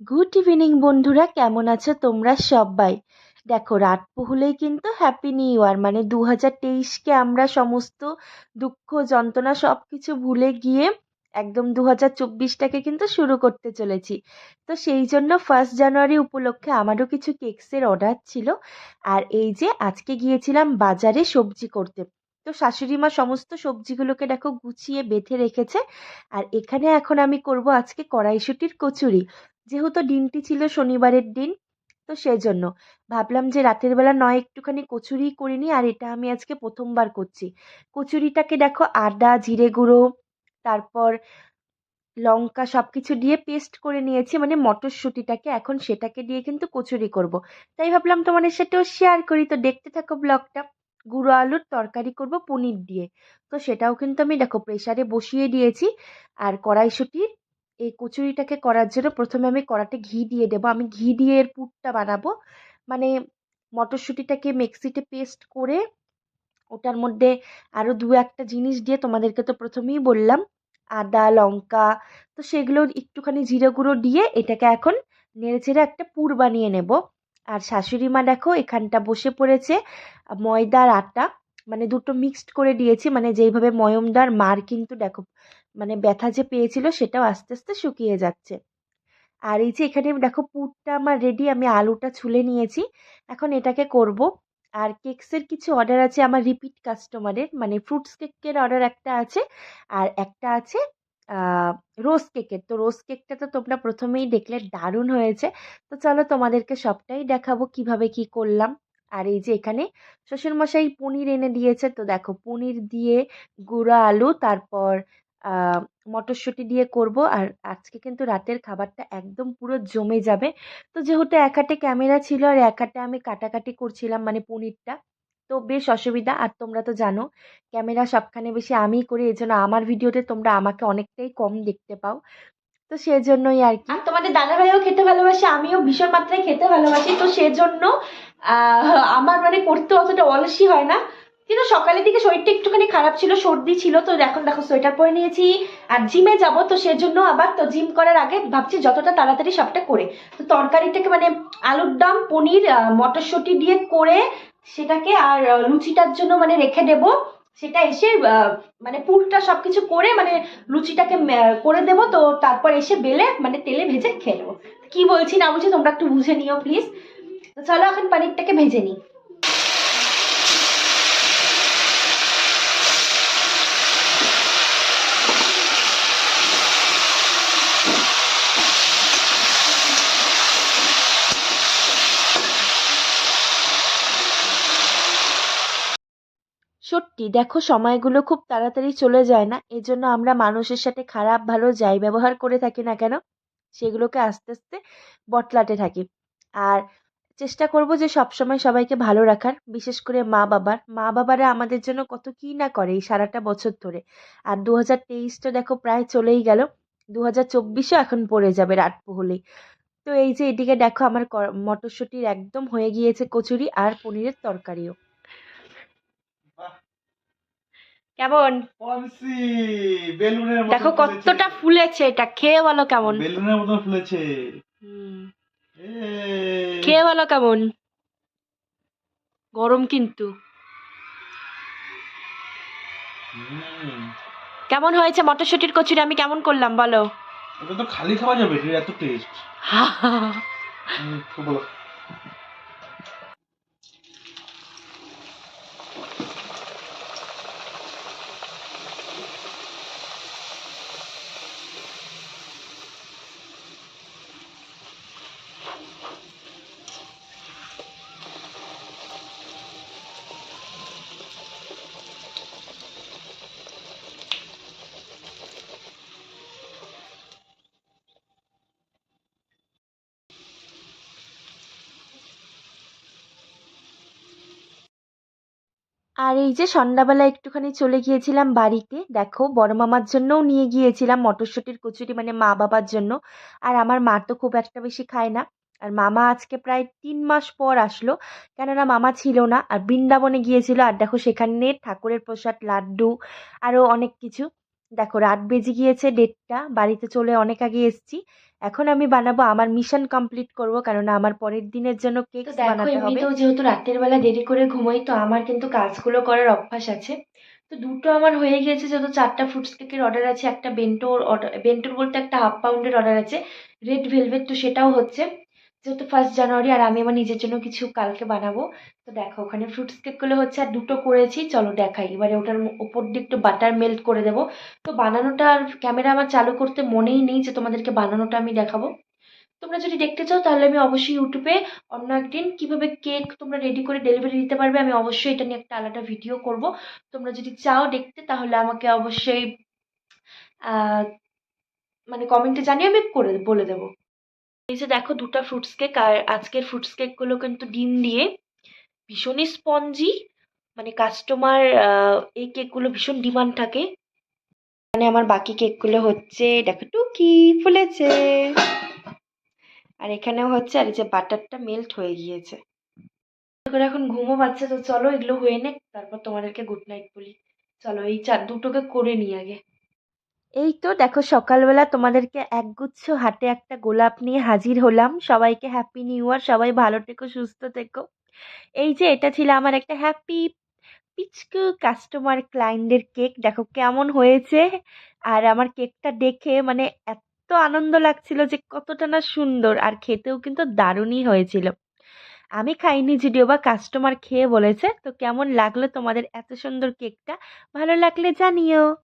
Good evening বন্ধুরা। কেমন আছো তোমরা সবাই? দেখো, রাত পোহলেই কিন্তু হ্যাপি নিউ ইয়ার মানে দু হাজার তেইশকে আমরা সমস্ত দুঃখ, যন্ত্রণা সব কিছু ভুলে গিয়ে একদম দু হাজার চব্বিশটাকে কিন্তু শুরু করতে চলেছি। তো সেই জন্য ফার্স্ট জানুয়ারি উপলক্ষে আমারও কিছু কেকসের অর্ডার ছিল। আর এই যে আজকে গিয়েছিলাম বাজারে সবজি করতে। তো শাশুড়ি মা সমস্ত সবজিগুলোকে দেখো গুছিয়ে বেঁধে রেখেছে। আর এখানে এখন আমি করব আজকে কড়াইশুটির কচুরি। যেহেতু দিনটি ছিল শনিবারের দিন, তো সেজন্য। ভাবলাম যে রাতের বেলা নয় একটুখানি কচুরি করে নিই, আর এটা আমি আজকে প্রথমবার করছি। কচুরিটাকে দেখো আদা, জিরে গুঁড়ো, তারপর লঙ্কা সব কিছু দিয়ে পেস্ট করে নিয়েছি মানে মটরশুঁটিটাকে। এখন সেটাকে দিয়ে কিন্তু কচুরি করব। তাই ভাবলাম তোমাদের সাথেও শেয়ার করি। তো দেখতে থাকো ব্লগটা। গুঁড়ো আলুর তরকারি করব পনির দিয়ে। তো সেটাও কিন্তু আমি দেখো প্রেসারে বসিয়ে দিয়েছি। আর কড়াইশুঁটির এই কচুরিটাকে করার জন্য প্রথমে আমি কড়াতে ঘি দিয়ে দেবো। আমি ঘি দিয়ে এর পুরটা বানাবো। মানে মটরশুঁটিটাকে মিক্সিতে পেস্ট করে ওটার মধ্যে আরও দু একটা জিনিস দিয়ে তোমাদেরকে তো প্রথমেই বললাম, আদা, লঙ্কা, তো সেগুলো একটুখানি জিরে গুঁড়ো দিয়ে এটাকে এখন নেড়েচেড়ে একটা পুর বানিয়ে নেব। আর শাশুড়ি মা দেখো এখানটা বসে পড়েছে, ময়দার আটা মানে দুটো মিক্সড করে দিয়েছি। মানে যেইভাবে ময়মদার মার কিন্তু দেখো মানে ব্যথা যে পেয়েছিল সেটাও আস্তে আস্তে শুকিয়ে যাচ্ছে। আর এই যে এখানে দেখো পুরটা আমার রেডি আমি আলুটা ছুলে নিয়েছি। এখন এটাকে করব। আর কেকসের কিছু অর্ডার আছে আমার রিপিট কাস্টমারের মানে ফ্রুটস কেকের অর্ডার একটা আছে। আর একটা আছে রোজ কেকের তো রোজ কেকটা তো তোমরা প্রথমেই দেখলে দারুণ হয়েছে। তো চলো তোমাদেরকে সবটাই দেখাবো কীভাবে কি করলাম। আর এই যে এখানে শ্বশুরমশাই পনির এনে দিয়েছে। তো দেখো পনির দিয়ে গুঁড়া আলু, তারপর মটরশুঁটি দিয়ে করব। আর আজকে কিন্তু রাতের খাবারটা একদম পুরো জমে যাবে। তো যেহেতু এক হাতে ক্যামেরা ছিল আর এক হাতে আমি কাটাকাটি করছিলাম মানে পনিরটা, তো বেশ অসুবিধা। আর তোমরা তো জানো, ক্যামেরা সবখানে বেশি আমিই করি এই জন্য আমার ভিডিওতে তোমরা আমাকে অনেকটাই কম দেখতে পাও। তো সেজন্যই আর কি। তোমাদের দাদা ভাইও খেতে ভালোবাসে, আমিও ভীষণ মাত্রায় খেতে ভালোবাসি। তো সেজন্য আমার মানে করতে অতটা অলসি হয় না। কিন্তু সকালের দিকে শরীরটা একটুখানি খারাপ ছিল, সর্দি ছিল, তো এখন দেখো সোয়েটার পরে নিয়েছি। আর জিমে যাব, তো সেজন্য আবার তো জিম করার আগে ভাবছি যতটা তাড়াতাড়ি সবটা করে। তো তরকারিটাকে মানে আলুর দম, পনির মটরশুঁটি দিয়ে করে সেটাকে আর লুচিটার জন্য মানে রেখে দেব। সেটা এসে মানে পুরটা সব কিছু করে মানে লুচিটাকে করে দেব। তো তারপর এসে বেলে মানে তেলে ভেজে খেয়ে নেব। কি বলছি না বলছি তোমরা একটু বুঝে নিও প্লিজ তো চলো এখন পানিরটাকে ভেজে নিই। সত্যি, দেখো সময়গুলো খুব তাড়াতাড়ি চলে যায় না, এজন্য আমরা মানুষের সাথে খারাপ, ভালো যাই ব্যবহার করে থাকি না কেন, সেগুলোকে আস্তে আস্তে বটলাতে থাকি। আর চেষ্টা করব যে সবসময় সবাইকে ভালো রাখার, বিশেষ করে মা বাবার। মা বাবারা আমাদের জন্য কত কী না করে এই সারাটা বছর ধরে। আর দু হাজার তেইশটা দেখো প্রায় চলেই গেল দু হাজার চব্বিশও এখন পড়ে যাবে রাত তো এই যে এদিকে দেখো আমার মটরশুঁটির একদম হয়ে গিয়েছে কচুরি আর পনিরের তরকারিও। কেমন? বেলুনের মতো দেখো কতটা ফুলেছে এটা খেয়ে বলো কেমন? বেলুনের মতো ফুলেছে। খেয়ে বলো কেমন? গরম কিন্তু। কেমন হয়েছে মটরশুটির কচুরি? আমি কেমন করলাম বলো? এটা তো খালি খাওয়া যাবে এত টেস্ট বলো। আর এই যে সন্ধ্যাবেলা একটুখানি চলে গিয়েছিলাম বাড়িতে, দেখো বড় মামার জন্যও নিয়ে গিয়েছিলাম মটরশুঁটির কচুরি মানে মা বাবার জন্য। আর আমার মা তো খুব একটা বেশি খায় না। আর মামা আজকে প্রায় তিন মাস পর আসলো, কেননা মামা ছিল না। আর বৃন্দাবনে গিয়েছিল, আর দেখো সেখানে ঠাকুরের প্রসাদ, লাড্ডু, আরও অনেক কিছু। দেখো রাত বেজে গিয়েছে ডেটটা বাড়িতে চলে অনেক আগে এসেছি। এখন আমি বানাবো আমার মিশন কমপ্লিট করব কারণ আমার পরের দিনের জন্য কেক তো বানাতে হবে। এমনিতেও যেহেতু রাতের বেলা দেরি করে ঘুমোই তো আমার কিন্তু কাজগুলো করার অভ্যাস আছে। তো দুটো আমার হয়ে গিয়েছে যেহেতু চারটা ফ্রুটস কেকের অর্ডার আছে একটা বেন্টোর অর্ডার বেন্টোর বলতে একটা হাফ পাউন্ডের অর্ডার আছে রেড ভেলভেট তো সেটাও হচ্ছে। যেহেতু ফার্স্ট জানুয়ারি আর আমি আমার নিজের জন্য কিছু কালকে বানাবো, তো দেখো ওখানে ফ্রুটস কেকগুলো হচ্ছে আর দুটো করেছি, চলো দেখাই। এবারে ওটার ওপর দিয়ে একটু বাটার মেল্ট করে দেবো। তো বানানোটা আর ক্যামেরা আমার চালু করতে মনেই নেই যে তোমাদেরকে বানানোটা আমি দেখাবো। তোমরা যদি দেখতে চাও তাহলে আমি অবশ্যই ইউটিউবে অন্য একদিন কীভাবে কেক তোমরা রেডি করে ডেলিভারি দিতে পারবে, আমি অবশ্যই এটা নিয়ে একটা আলাদা ভিডিও করব। তোমরা যদি চাও দেখতে তাহলে আমাকে অবশ্যই মানে কমেন্টে জানিয়ে আমি করে, বলে দেবো। এই যে দেখো দুটো ফ্রুটস কেক আর আজকের ফ্রুটস কেকগুলো কিন্তু ডিম দিয়ে ভীষণই স্পঞ্জি মানে কাস্টমার এই কেকগুলো ভীষণ ডিমান্ড থাকে। মানে আমার বাকি কেকগুলো হচ্ছে, দেখো টুকি ফুলেছে। আর এখানেও হচ্ছে, আর এই যে বাটারটা মেল্ট হয়ে গিয়েছে। করে এখন ঘুমো পাচ্ছে, তো চলো এগুলো হয়ে নে তারপর তোমাদেরকে গুড নাইট বলি। চলো, এই চার দুটোকে করে নিই আগে। এই তো দেখো সকালবেলা তোমাদেরকে একগুচ্ছ হাতে একটা গোলাপ নিয়ে হাজির হলাম। সবাইকে হ্যাপি নিউ ইয়ার সবাই ভালো থেকো, সুস্থ থেকো। এই যে এটা ছিল আমার একটা হ্যাপি পিচকু কাস্টমার ক্লায়েন্টের কেক। দেখো কেমন হয়েছে আর আমার কেকটা দেখে মানে এত আনন্দ লাগছিল যে কতটা না সুন্দর আর খেতেও কিন্তু দারুণই হয়েছিল। আমি খাইনি যদিও বা কাস্টমার খেয়ে বলেছে। তো কেমন লাগল তোমাদের এত সুন্দর কেকটা? ভালো লাগলে জানিও।